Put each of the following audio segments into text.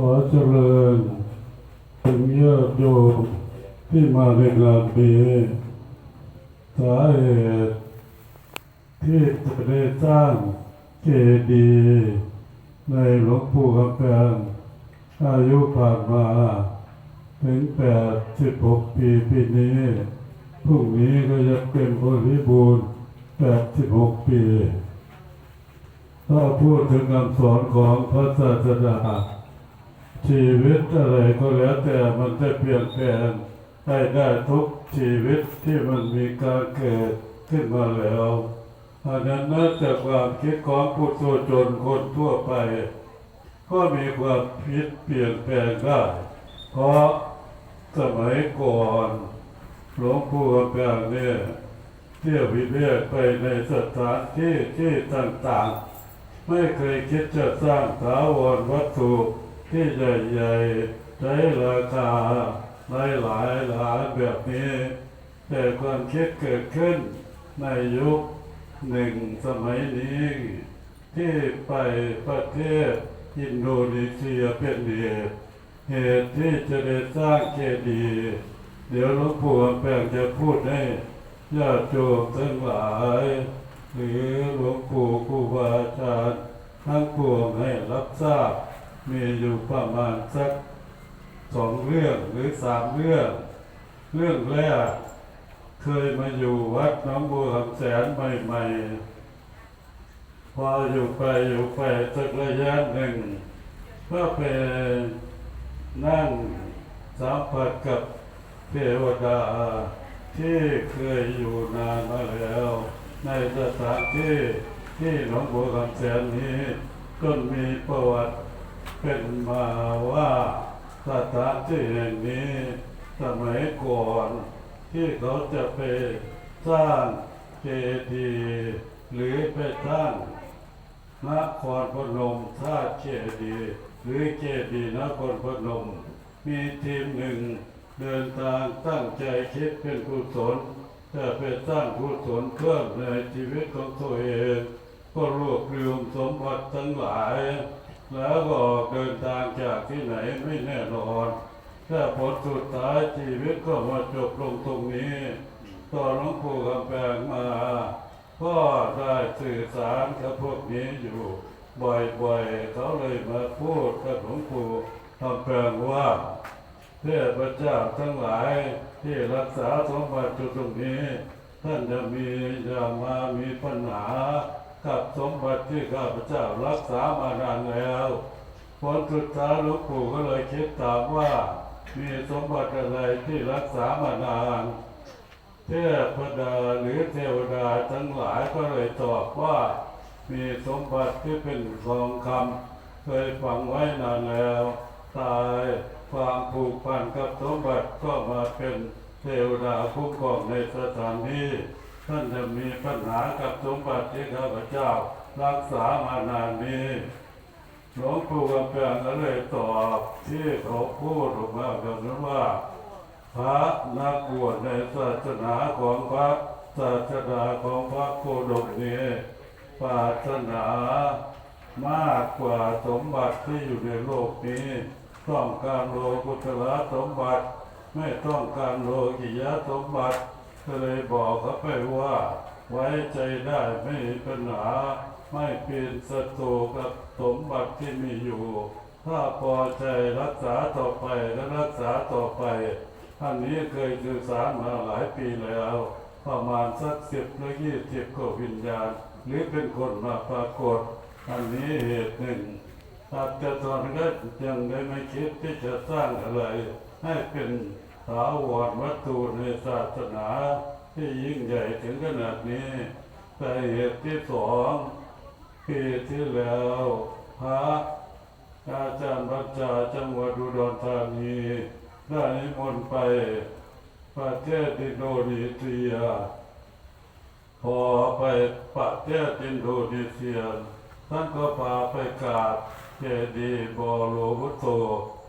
ขอเจริญถึงญาติโยมที่มาในงานนี้สาเหตุที่จะได้สร้างเจดีย์ในหลวงปู่คำแพงอายุผ่านมาถึงแปดสิบหกปีปีนี้พรุ่งนี้ก็จะเป็นบริบูรณ์แปดสิบหกปี ถ้าพูดถึงคำสอนของพระศาสดา ชีวิตอะไรก็แล้วแต่มันจะเปลี่ยนแปลงได้ได้ทุกชีวิตที่มันมีการเกิดขึ้นมาแล้วอันนั้นน่าจะความคิดของผู้โสจนคนทั่วไป ก็มีความคิดเปลี่ยนแปลงได้ เพราะสมัยก่อนหลวงปู่กำแพงเนี่ยเที่ยววิเวกไปในสถานที่ที่ต่างๆ ไม่เคยคิดจะสร้างถาวรวัตถุ ที่ใหญ่ๆใช้ราคาหลายหลายๆล้านแบบนี้แต่ความคิดเกิดขึ้นในยุคหนึ่งสมัยนี้ ที่ไปประเทศอินโดนีเซียเป็นเหตุเหตุที่จะได้สร้างเจดีย์เดี๋ยวหลวงปู่แปงจะพูดให้ญาติโยมทั้งหลาย หรือหลวงปู่ครูบาอาจารย์ทั้งปวงให้รับทราบ มีอยู่ประมาณสักสองเรื่องหรือสามเรื่อง เรื่องแรกเคยมาอยู่วัดน้องบัวคำแสนใหม่ๆ พออยู่ไปอยู่ไปสักระยะหนึ่ง ก็ไปนั่งสัมผัสกับเทวดาที่เคยอยู่นานมาแล้ว ในสถานที่ที่หลวงบัวคำแสนนี้ก็มีประวัติ เป็นมาว่าสถานที่แห่งนี้สมัยก่อนที่เขาจะไปสร้างเจดีย์หรือไปสร้างนครพนมท่าเจดีย์หรือเจดีย์นครพนม มีทีมหนึ่งเดินทางตั้งใจคิดเป็นกุศลจะไปสร้างกุศลเพิ่มในชีวิตของตัวเองก็รวบรวมสมบัติทั้งหลาย แล้วก็อกเดินทางจากที่ไหนไม่แน่นอนแต่ผลสุดท้ายชีวิตก็มาจบลงตรงนี้ ตอนหลวงปู่คำแพงมาก็ได้สื่อสารกับพวกนี้อยู่ บ่อยๆเขาเลยมาพูดกับหลวงปู่คำแพงว่าเทพเจ้าทั้งหลายที่รักษาสมบัติอยู่ตรงนี้ ท่านจะมีจะมามีปัญหา กับสมบัติที่ข้าพเจ้ารักษามานานแล้วผลสุดท้ายหลวงปู่ก็เลยคิดตามว่า มีสมบัติอะไรที่รักษามานานเทพดาหรือเทวดาทั้งหลายก็เลยตอบว่า มีสมบัติที่เป็นทองคำเคยฝังไว้นานแล้ว ตายความผูกพันกับสมบัติก็มาเป็นเทวดาคุ้มครองในสถานนี้ ท่านจะมีปัญหากับสมบัติที่ข้าพเจ้ารักษามานานนี้หลวงปู่กำแพงก็เลยตอบที่เขาพูดออกมาแบบนั้นว่า พระนักบวชในศาสนาของพระศาสนาของพระโคดมนี้ปรารถนามากกว่าสมบัติที่อยู่ในโลกนี้ต้องการโลกุตละสมบัติ ไม่ต้องการโลกิยะสมบัติ ก็เลยบอกเขาไปว่า ไว้ใจได้ไม่มีปัญหาไม่เป็นศัตรูกับสมบัติที่มีอยู่ ถ้าพอใจรักษาต่อไปและรักษาต่อไปท่านนี้เคยสื่อสารมาหลายปีแล้ว ประมาณสักสิบหรือยี่สิบก็วิญญาณ หรือเป็นคนมาปรากฏอันนี้เหตุหนึ่งอาจจะตอนก็ยังได้ไม่คิดที่จะสร้างอะไรให้เป็น ถาวรวัตถุในศาสนาที่ยิ่งใหญ่ถึงขนาดนี้แต่เหตุที่สองปีที่แล้ว พระอาจารย์บัญชาจังหวัดอุดรธานีได้นิมนต์ไปประเทศอินโดนีเซีย พอไปประเทศอินโดนีเซีย ท่านก็พาไปกราบเจดีย์บอโลวุโต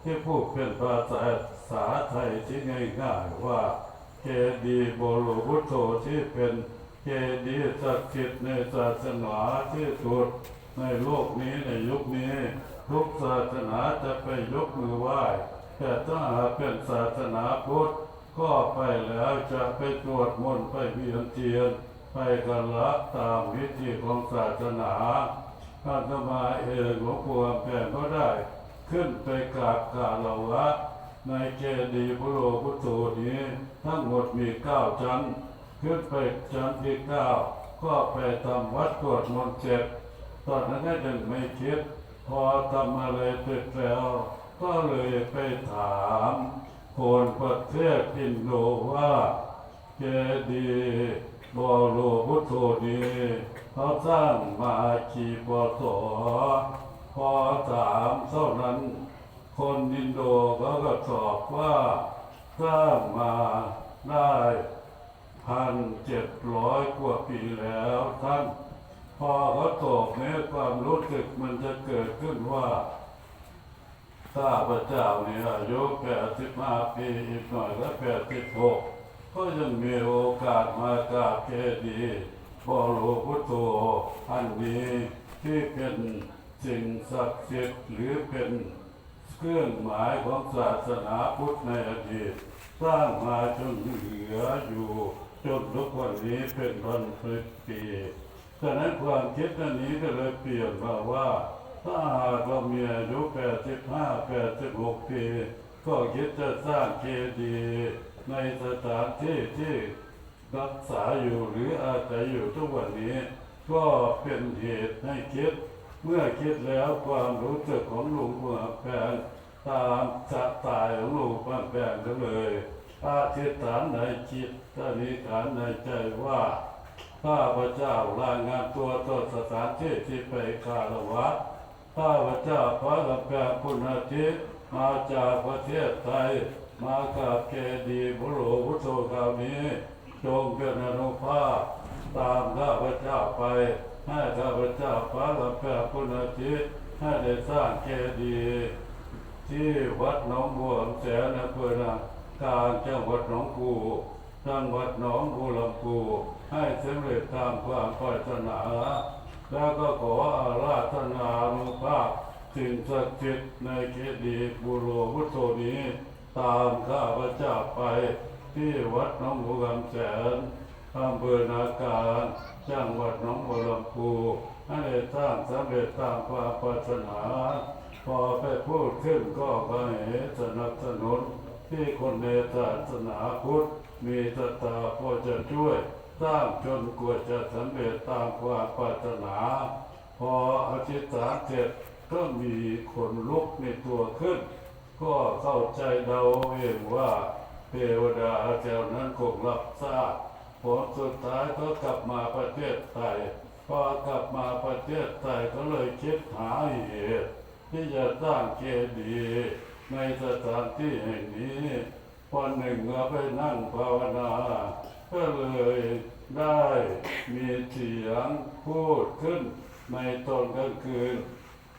ที่พูดเป็นภาษา สาไทยที่ง่ายๆว่าเจดีย์บอโลวุโตที่เป็นเจดีย์ศักดิ์สิทธิ์ในศาสนาที่สุดในโลกนี้ในยุคนี้ ทุกศาสนาจะไปยกมือไหว้แต่ถ้าหากเป็นศาสนาพุทธก็ไปแล้วจะไปตรวจมนต์ไปเวียนเทียน ไปกันละตามวิธีของศาสนาอาตมาเองหลวงปู่แผ่ก็ได้ ขึ้นไปกราบกราลวะ ในเจดีย์พระโลพุทโธนี้ทั้งหมดมีเก้าชั้น ขึ้นไปชั้นที่เก้าก็ไปทำวัดตรวจมนต์เสร็จตอนนั้นก็ยังไม่คิด พอทำอะไรเสร็จแล้ว ก็เลยไปถามคนประเทศอินโดว่าเจดีย์บอโลพุทโธนี้เขาสร้างมากี่ปศพอถามเท่านั้น คนอินโดเขาก็ตอบว่าสร้างมาได้พันเจ็ดร้อยกว่าปีแล้วท่าน พอเขาตอบเนี่ยความรู้สึกมันจะเกิดขึ้นว่าข้าพระเจ้าเนี่ยอายุแปดสิบห้าปีอีกหน่อยก็แปดสิบหกก็ยังมีโอกาสมากราบเจดีย์บอโลวงพุทโธอันนี้ที่เป็นสิ่งศักดิ์สิทธิ์หรือเป็น เครื่องหมายของศาสนาพุทธในอดีตสร้างมาจนเหลืออยู่จนทุกวันนี้เป็นพันปีฉะนั้นความคิดอันนี้ก็เลยเปลี่ยนมาว่า ถ้าหากเรามีอายุ85 86ปีก็คิดจะสร้างเจดีย์ในสถานที่ที่รักษาอยู่หรืออาศัยอยู่ทุกวันนี้ ก็เป็นเหตุให้คิด เมื่อคิดแล้วความรู้สึกของหลวงปู่แปงตามจะตายของหลวงปู่แปงก็เลยอาธิษฐานในจิตอธิฐานในใจว่าข้าพระเจ้ารายงานตัวต่อสถานที่ที่ไปคารวะข้าพระเจ้าพระกำแพงพุทธทิศมาจากประเทศไทย มากับเจดีบุโรพุทโธคราวนี้จงเป็นอนุภาพตามข้าพเจ้าไป ให้ข้าพเจ้าพระกำแพงพุทธทิศให้ได้สร้างเจดีย์ ที่วัดหนองบัวแสนอำเภอนาการจั งหวัดหนองปูจังหวัดหนองบัวลำพูให้สำเร็จตามความปรารถนา แล้วก็ขออาราธนาอนุภาพสิ่งศักดิ์สิทธิ์ในเขตดีบุโรพุทโธนี้ ตามข้าพระเจ้าไปที่วัดหนองบัวลำแสนอำเภอนาการจังหวัดหนองบัวลำพูให้ได้สร้างสำเร็จตามความปรารถนา พอไปพูดขึ้นก็ไปสนับสนุน ที่คนในศาสนาพุทธมีศรัทธาพอจะช่วยสร้างจนกว่าจะสำเร็จตามความปรารถนา พออธิษฐานเสร็จก็มีขนลุกในตัวขึ้น ก็เข้าใจเดาเองว่าเทวดาแถวนั้นคงรับทราบผลสุดท้ายก็กลับมาประเทศไทยพอกลับมาประเทศไทยก็เลยคิดหาเหตุที่จะสร้างเจดีย์ ในสถานที่แห่งนี้วันหนึ่งเราไปนั่งภาวนา ก็เลยได้มีเสียงพูดขึ้นในตอนกลางคืน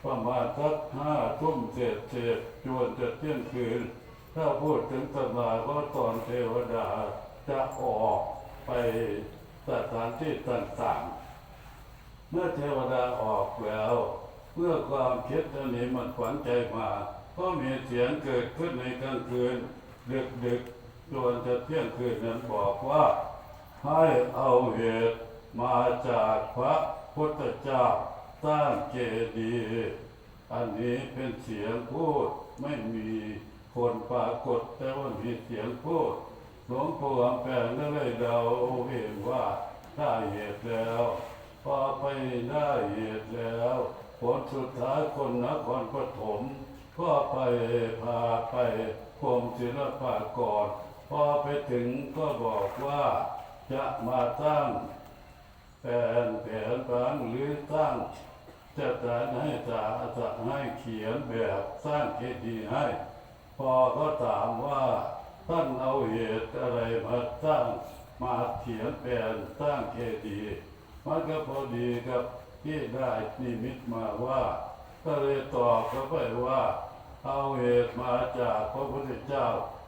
ประมาณสักห้าทุ่มเศษเศษจวนจะเที่ยงคืน ถ้าพูดถึงตำราก็ตอนเทวดาจะออกไปสถานที่ต่างๆ เมื่อเทวดาออกแล้ว เมื่อความคิดอันนี้มันฝังใจมา ก็มีเสียงเกิดขึ้นในกลางคืนดึกดึกๆจนจะเที่ยงคืนนั้นบอกว่า ให้เอาเหตุมาจากพระพุทธเจ้าสร้างเจดีย์อันนี้เป็นเสียงพูดไม่มีคนปรากฏแต่ว่ามีเสียงพูดหลวงปู่อำแปงก็เลยเดาเห็นว่าได้เหตุแล้ว พอไปได้เหตุแล้ว ผลสุดท้ายคนนครปฐม ก็ไปพาไปกรมศิลปากรพอไปถึงก็บอกว่าจะมาตั้งแผนแผนผังหรือตั้งจะจัดให้จ่าจะให้เขียนแบบสร้างเจดีย์ให้ พอก็ถามว่าท่านเอาเหตุอะไรมาสร้างมาเขียนแผนสร้างเจดีย์มันก็พอดีกับที่ได้นิมิตมาว่า ก็เลยตอบเขาไปว่า เอาเหตุมาจากพระพุทธเจ้า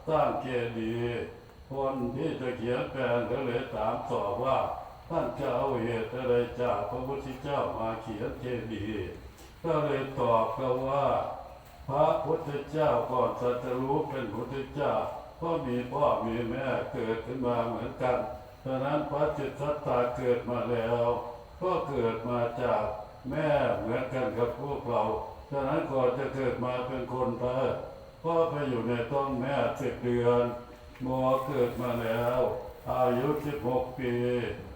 สร้างเจดีย์คนที่จะเขียนแปลนก็เลยถามตอบว่า ท่านจะเอาเหตุอะไรจากพระพุทธเจ้ามาเขียนเจดีย์ก็เลยตอบเขาว่า พระพุทธเจ้าก่อนตรัสรู้เป็นพุทธเจ้าก็มีพ่อมีแม่เกิดขึ้นมาเหมือนกันฉะนั้นพระจิตรตาเกิดมาแล้ว ก็เกิดมาจากแม่เหมือนกันกับพวกเรา ฉะนั้นก่อนจะเกิดมาเป็นคนพระก็ไปอยู่ในท้องแม่สิบเดือนหมอเกิดมาแล้ว อายุสิบหกปี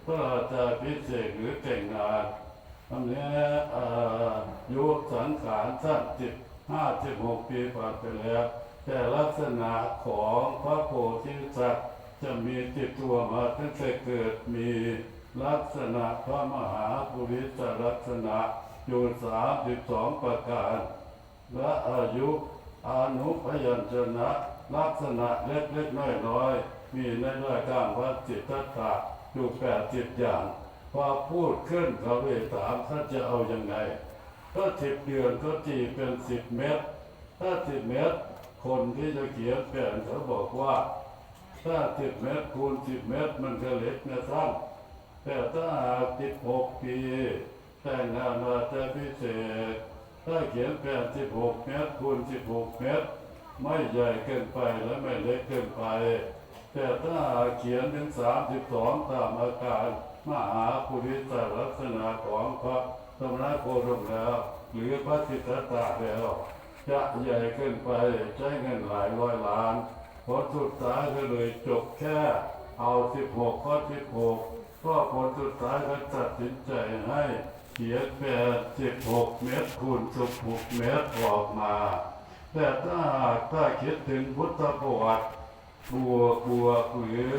พระราชาพิเศษหรือแต่งงานอันนี้อายุสังขารสั้นจิตห้าสิบหกปีผ่านไปแล้ว แต่ลักษณะของพระโพธิสัตว์จะมีติดตัวมาตั้งแต่เกิดมีลักษณะพระมหาปุริสลักษณะ อยู่สามสิบสองประการ และอายุอานุพยัญชนะลักษณะเล็กๆน้อยๆมีในรายการพระจิตตถะอยู่แปดสิบอย่างพอพูดขึ้นเขาเลยถามท่านจะเอาอยัางไงก็สิบเดือนก็ตีเป็นสิบเมตร ถ้าสิบเมตร คนที่จะเขียนแผนเขาบอกว่า ถ้าสิบเมตรคูณสิบเมตรมันก็เล็กนะท่านแต่ถ้าหากสิบหกปี แต่งานมาแต่พิเศษถ้าเขียนแผนสิบหกเมตรคูณสิบหกเมตร ไม่ใหญ่เกินไปและไม่เล็กเกินไป แต่ถ้าเขียนถึงสามสิบสองตามอาการมหาปุริสลักษณะของพระสมณโคดมแล้ว หรือพระสิทธัตถะแล้ว จะใหญ่เกินไปใช้เงินหลายร้อยล้านผลสุดท้ายก็เลยจบแค่เอาสิบหกข้อสิบหกก็ผลสุดท้ายก็ตัดสินใจให้ เขียนแปดสิบหกเมตรคูณสิบหกเมตรออกมา แต่ถ้าหากถ้าคิดถึงพุทธประวัติบวกบวหรือ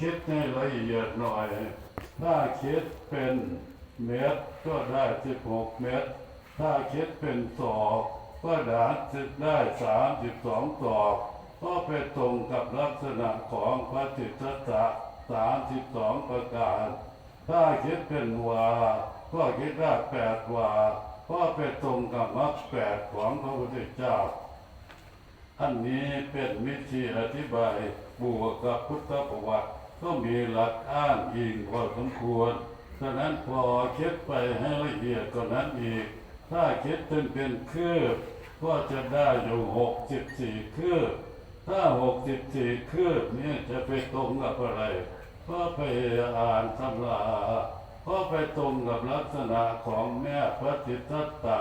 คิดให้ละเอียดหน่อย ถ้าคิดเป็นเมตรก็ได้สิบหกเมตร ถ้าคิดเป็นศอกก็ดาสิได้สามสิบสองศอกก็ไปตรงกับลักษณะของพระจิตตะสามสิบสองประการ ถ้าคิดเป็นวา ก็คิดได้แปดว่าก็ไปตรงกับมรรคแปดของพระพุทธเจ้าอันนี้เป็นวิธีอธิบายบวกกับพุทธประวัติก็มีหลักอ้างอิงพอสมควรฉะนั้นพอคิดไปให้ละเอียดกว่านั้นอีก ถ้าคิดถึงเป็นคืบก็จะได้อยู่หกสิบสี่คืบถ้าหกสิบสี่คืบนี่จะไปตรงกับอะไร ก็ไปอ่านตำรา ก็ไปตรงกับลักษณะของแม่พระจิตตตะ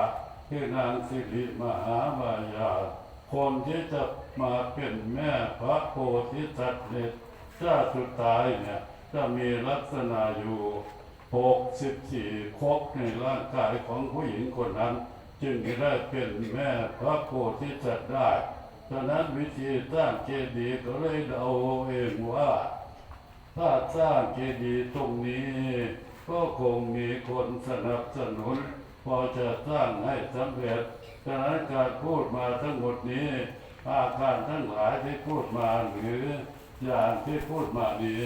คือนางสิริมหามายา คนที่จะมาเป็นแม่พระโพธิสัตว์เนี่ยชาติสุดท้ายเนี่ย จะมีลักษณะอยู่หกสิบสี่ครบในร่างกายของผู้หญิงคนนั้น จึงจะได้เป็นแม่พระโพธิสัตว์ได้ฉะนั้นวิธีสร้างเจดีย์ก็เลยเดาเองว่า ถ้าสร้างเจดีย์ตรงนี้ ก็คงมีคนสนับสนุน พอจะสร้างให้สำเร็จฉะนั้นการพูดมาทั้งหมดนี้ อาการทั้งหลายที่พูดมาหรืออย่างที่พูดมานี้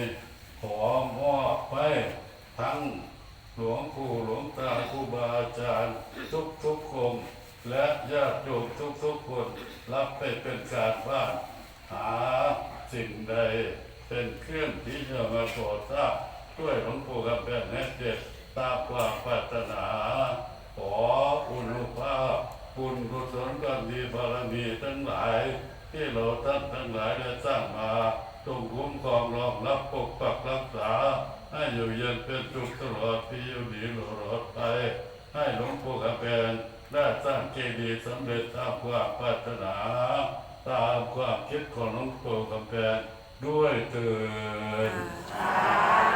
ขอมอบไปทั้งหลวงปู่หลวงตาครูบาอาจารย์ทุกทุกคน และญาติโยมทุกทุกคน รับไปเป็นการบ้านหาสิ่งใดเป็นเครื่องที่จะมาโปรดทราบ ด้วยหลวงปู่กับแม่ให้เจ็ดตามความปรารถนาขออุณภาพคุณกุศลความดีบารมีทั้งหลาย ที่เราท่านทั้งหลายได้สร้างมาจงคุ้มครองรองรับปกปักรักษา ให้อยู่เย็นเป็นสุขตลอดปีอยู่ดีตลอดไป ให้หลวงปู่กับแม่ได้สร้างเจดีย์สำเร็จตามความปรารถนา ตามความคิดของหลวงปู่กับแม่ด้วยเถิดอ่า